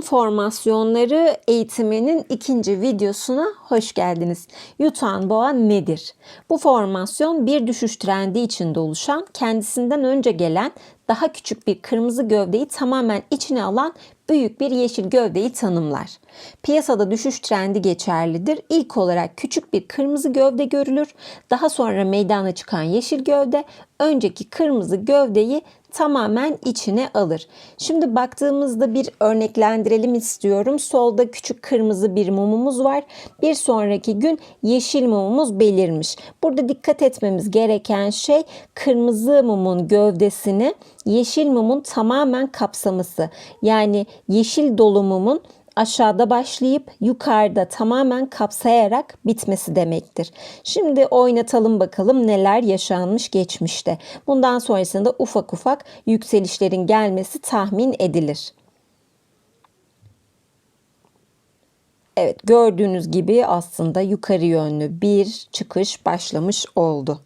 Formasyonları eğitiminin ikinci videosuna hoş geldiniz. Yutan boğa nedir? Bu formasyon bir düşüş trendi içinde oluşan, kendisinden önce gelen daha küçük bir kırmızı gövdeyi tamamen içine alan büyük bir yeşil gövdeyi tanımlar. Piyasada düşüş trendi geçerlidir. İlk olarak küçük bir kırmızı gövde görülür. Daha sonra meydana çıkan yeşil gövde önceki kırmızı gövdeyi tamamen içine alır. Şimdi baktığımızda bir örneklendirelim istiyorum. Solda küçük kırmızı bir mumumuz var. Bir sonraki gün yeşil mumumuz belirmiş. Burada dikkat etmemiz gereken şey kırmızı mumun gövdesini yeşil mumun tamamen kapsaması. Yani yeşil dolu mumun aşağıda başlayıp yukarıda tamamen kapsayarak bitmesi demektir. Şimdi oynatalım bakalım neler yaşanmış geçmişte. Bundan sonrasında ufak ufak yükselişlerin gelmesi tahmin edilir. Evet gördüğünüz gibi aslında yukarı yönlü bir çıkış başlamış oldu.